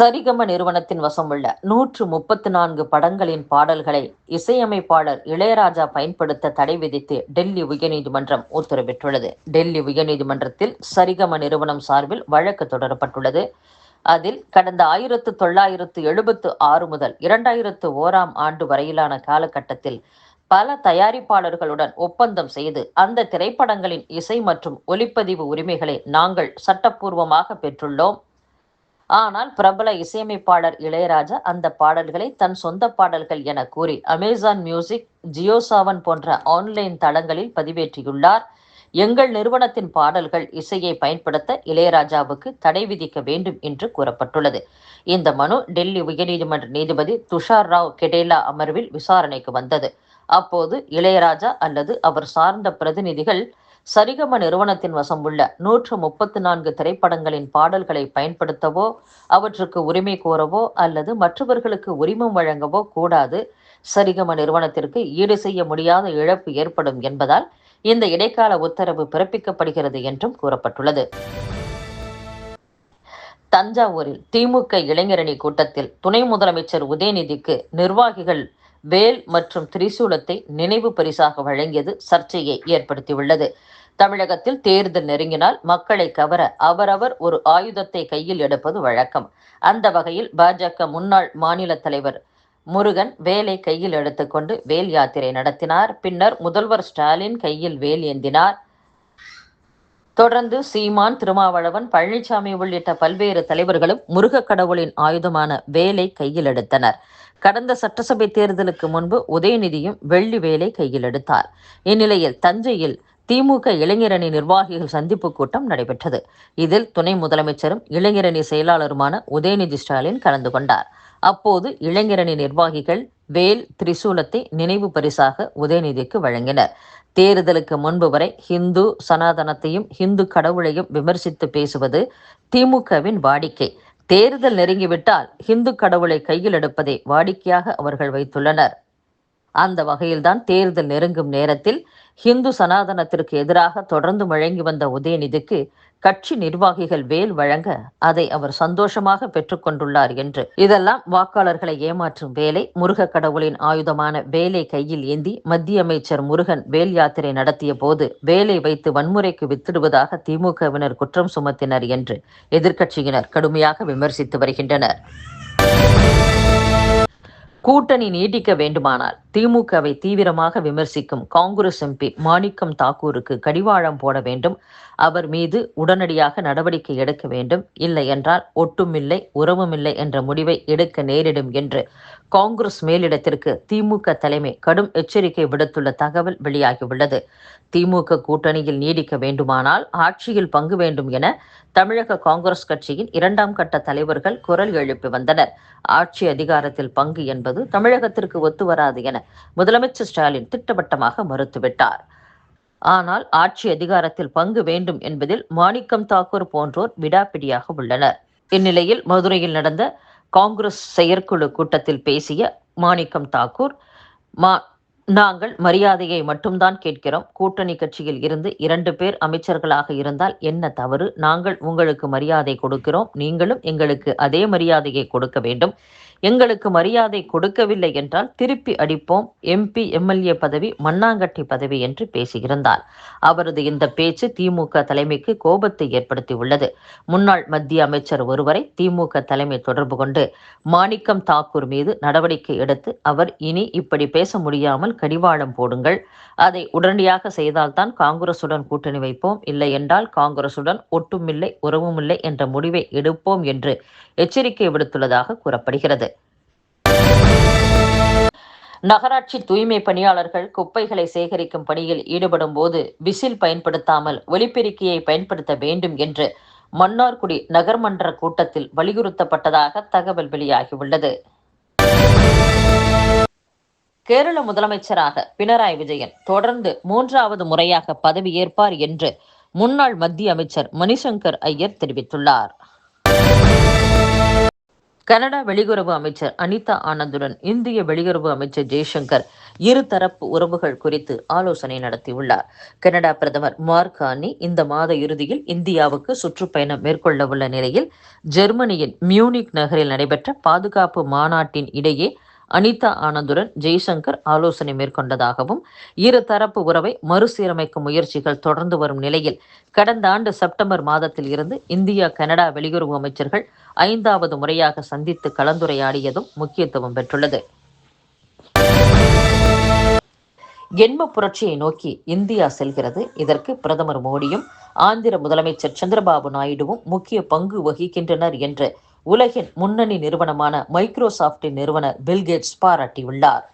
சரிகம நிறுவனத்தின் வசமுள்ள நூற்று முப்பத்து நான்கு படங்களின் பாடல்களை இசையமைப்பாளர் இளையராஜா பயன்படுத்த தடை விதித்து டெல்லி உயர்நீதிமன்றம் உத்தரவிட்டுள்ளது டெல்லி உயர்நீதிமன்றத்தில் சரிகம நிறுவனம் சார்பில் வழக்கு தொடரப்பட்டுள்ளது. அதில் கடந்த ஆயிரத்து தொள்ளாயிரத்து எழுபத்து ஆறு முதல் இரண்டாயிரத்து ஓராம் ஆண்டு வரையிலான காலகட்டத்தில் பல தயாரிப்பாளர்களுடன் ஒப்பந்தம் செய்து அந்த திரைப்படங்களின் இசை மற்றும் ஒலிப்பதிவு உரிமைகளை நாங்கள் சட்டப்பூர்வமாக பெற்றுள்ளோம். ஆனால் பிரபல இசையமைப்பாளர் இளையராஜா அந்த பாடல்களை தன் சொந்த பாடல்கள் என கூறி அமேசான் மியூசிக் ஜியோ சாவன் போன்ற ஆன்லைன் தளங்களில் பதிவேற்றியுள்ளார். எங்கள் நிறுவனத்தின் பாடல்கள் இசையை பயன்படுத்த இளையராஜாவுக்கு தடை விதிக்க வேண்டும் என்று கூறப்பட்டுள்ளது. இந்த மனு டெல்லி உயர்நீதிமன்ற நீதிபதி துஷார் ராவ் கெடேலா அமர்வில் விசாரணைக்கு வந்தது. அப்போது இளையராஜா அல்லது அவர் சார்ந்த பிரதிநிதிகள் சரிகம நிறுவனத்தின் வசம் உள்ள நூற்று முப்பத்து நான்கு திரைப்படங்களின் பாடல்களை பயன்படுத்தவோ அவற்றுக்கு உரிமை கோரவோ அல்லது மற்றவர்களுக்கு உரிமம் வழங்கவோ கூடாது. சரிகம நிறுவனத்திற்கு ஈடு செய்ய முடியாத இழப்பு ஏற்படும் என்பதால் இந்த இடைக்கால உத்தரவு பிறப்பிக்கப்படுகிறது என்றும் கூறப்பட்டுள்ளது. தஞ்சாவூரில் திமுக இளைஞரணி கூட்டத்தில் துணை முதலமைச்சர் உதயநிதிக்கு நிர்வாகிகள் வேல் மற்றும் திரிசூலத்தை நினைவு பரிசாக வழங்கியது சர்ச்சையை ஏற்படுத்தியுள்ளது. தமிழகத்தில் தேர்தல் நெருங்கினால் மக்களை கவர அவரவர் ஒரு ஆயுதத்தை கையில் எடுப்பது வழக்கம். அந்த வகையில் பாஜக முன்னாள் மாநில தலைவர் முருகன் வேலை கையில் எடுத்துக்கொண்டு வேல் யாத்திரை நடத்தினார். பின்னர் முதல்வர் ஸ்டாலின் கையில் வேல் ஏந்தினார். தொடர்ந்து சீமான் திருமாவளவன் பழனிசாமி உள்ளிட்ட பல்வேறு தலைவர்களும் முருக கடவுளின் ஆயுதமான வேலை கையில் எடுத்தனர். கடந்த சட்டசபை தேர்தலுக்கு முன்பு உதயநிதியும் வெள்ளி வேலை கையில் எடுத்தார். இந்நிலையில் தஞ்சையில் திமுக இளைஞரணி நிர்வாகிகள் சந்திப்பு கூட்டம் நடைபெற்றது. இதில் துணை முதலமைச்சரும் இளைஞரணி செயலாளருமான உதயநிதி ஸ்டாலின் கலந்து கொண்டார். அப்போது இளைஞரணி நிர்வாகிகள் வேல் திரிசூலத்தை நினைவு பரிசாக உதயநிதிக்கு வழங்கினர். தேர்தலுக்கு முன்பு வரை ஹிந்து சனாதனத்தையும் ஹிந்து கடவுளையும் விமர்சித்து பேசுவது திமுகவின் வாடிக்கை. தேர்தல் நெருங்கிவிட்டால் ஹிந்து கடவுளை கையில் எடுப்பதை வாடிக்கையாக அவர்கள் வைத்துள்ளனர். அந்த வகையில்தான் தேர்தல் நெருங்கும் நேரத்தில் ஹிந்து சனாதனத்திற்கு எதிராக தொடர்ந்து வழங்கி வந்த உதயநிதிக்கு கட்சி நிர்வாகிகள் வேல் வழங்க அதை அவர் சந்தோஷமாக பெற்றுக்கொண்டுள்ளார் என்று. இதெல்லாம் வாக்காளர்களை ஏமாற்றும் வேலை. முருக கடவுளின் ஆயுதமான வேலை கையில் ஏந்தி மத்திய அமைச்சர் முருகன் வேல் யாத்திரை நடத்திய போது வேலை வைத்து வன்முறைக்கு வித்திடுவதாக திமுகவினர் குற்றம் சுமத்தினர் என்று எதிர்க்கட்சியினர் கடுமையாக விமர்சித்து வருகின்றனர். கூட்டணி நீடிக்க வேண்டுமானால் திமுகவை தீவிரமாக விமர்சிக்கும் காங்கிரஸ் எம்பி மாணிக்கம் தாக்கூருக்கு கடிவாளம் போட வேண்டும். அவர் மீது உடனடியாக நடவடிக்கை எடுக்க வேண்டும். இல்லை என்றால் ஒட்டுமில்லை உறவுமில்லை என்ற முடிவை எடுக்க நேரிடும் என்று காங்கிரஸ் மேலிடத்திற்கு திமுக தலைமை கடும் எச்சரிக்கை விடுத்துள்ள தகவல் வெளியாகியுள்ளது. திமுக கூட்டணியில் நீடிக்க வேண்டுமானால் ஆட்சியில் பங்கு வேண்டும் என தமிழக காங்கிரஸ் கட்சியின் இரண்டாம் கட்ட தலைவர்கள் குரல் எழுப்பி வந்தனர். ஆட்சி அதிகாரத்தில் பங்கு என்பது தமிழகத்திற்கு ஒத்து வராது என முதலமைச்சர் ஸ்டாலின் திட்டவட்டமாக மறுத்துவிட்டார். ஆனால் ஆட்சி அதிகாரத்தில் பங்கு வேண்டும் என்பதில் மாணிக்கம் தாக்கூர் போன்றோர் விடாப்பிடியாக உள்ளனர். இந்நிலையில் மதுரையில் நடந்த காங்கிரஸ் செயற்குழு கூட்டத்தில் பேசிய மாணிக்கம் தாக்கூர் மா நாங்கள் மரியாதையை மட்டும்தான் கேட்கிறோம். கூட்டணி கட்சியில் இருந்து இரண்டு பேர் அமைச்சர்களாக இருந்தால் என்ன தவறு? நாங்கள் உங்களுக்கு மரியாதை கொடுக்கிறோம். நீங்களும் எங்களுக்கு அதே மரியாதையை கொடுக்க வேண்டும். எங்களுக்கு மரியாதை கொடுக்கவில்லை என்றால் திருப்பி அடிப்போம். எம்பி எம்எல்ஏ பதவி மண்ணாங்கட்டி பதவி என்று பேசியிருந்தார். அவரது இந்த பேச்சு திமுக தலைமைக்கு கோபத்தை ஏற்படுத்தியுள்ளது. முன்னாள் மத்திய அமைச்சர் ஒருவரை திமுக தலைமை தொடர்பு கொண்டு மாணிக்கம் தாக்கூர் மீது நடவடிக்கை எடுத்து அவர் இனி இப்படி பேச முடியாமல் கடிவாளம் போடுங்கள். அதை உடனடியாக செய்தால்தான் காங்கிரசுடன் கூட்டணி வைப்போம். இல்லை என்றால் காங்கிரசுடன் ஒட்டுமில்லை உறவுமில்லை என்ற முடிவை எடுப்போம் என்று எச்சரிக்கை விடுத்துள்ளதாக கூறப்படுகிறது. நகராட்சி தூய்மை பணியாளர்கள் குப்பைகளை சேகரிக்கும் பணியில் ஈடுபடும் போது விசில் பயன்படுத்தாமல் ஒலிபெருக்கியை பயன்படுத்த வேண்டும் என்று மன்னார்குடி நகர்மன்ற கூட்டத்தில் வலியுறுத்தப்பட்டதாக தகவல் வெளியாகியுள்ளது. கேரள முதலமைச்சராக பினராயி விஜயன் தொடர்ந்து மூன்றாவது முறையாக பதவியேற்பார் என்று முன்னாள் மத்திய அமைச்சர் மணிசங்கர் ஐயர் தெரிவித்துள்ளார். கனடா வெளியுறவு அமைச்சர் அனிதா ஆனந்துடன் இந்திய வெளியுறவு அமைச்சர் ஜெய்சங்கர் இருதரப்பு உறவுகள் குறித்து ஆலோசனை நடத்தியுள்ளார். கனடா பிரதமர் மார்கானி இந்த மாத இறுதியில் இந்தியாவுக்கு சுற்றுப்பயணம் மேற்கொள்ள உள்ள நிலையில் ஜெர்மனியின் மியூனிக் நகரில் நடைபெற்ற பாதுகாப்பு மாநாட்டின் இடையே அனிதா ஆனந்துடன் ஜெய்சங்கர் ஆலோசனை மேற்கொண்டதாகவும் இரு தரப்பு உறவை மறுசீரமைக்கும் முயற்சிகள் தொடர்ந்து வரும் நிலையில் கடந்த ஆண்டு செப்டம்பர் மாதத்தில் இருந்து இந்தியா கனடா வெளியுறவு அமைச்சர்கள் ஐந்தாவது முறையாக சந்தித்து கலந்துரையாடியதும் முக்கியத்துவம் பெற்றுள்ளது. எண்ம புரட்சியை நோக்கி இந்தியா செல்கிறது. இதற்கு பிரதமர் மோடியும் ஆந்திர முதலமைச்சர் சந்திரபாபு நாயுடுவும் முக்கிய பங்கு வகிக்கின்றனர் என்று உலகின் முன்னணி நிறுவனமான மைக்ரோசாப்டின் நிறுவனர் பில்கேட்ஸ் பாராட்டியுள்ளார்.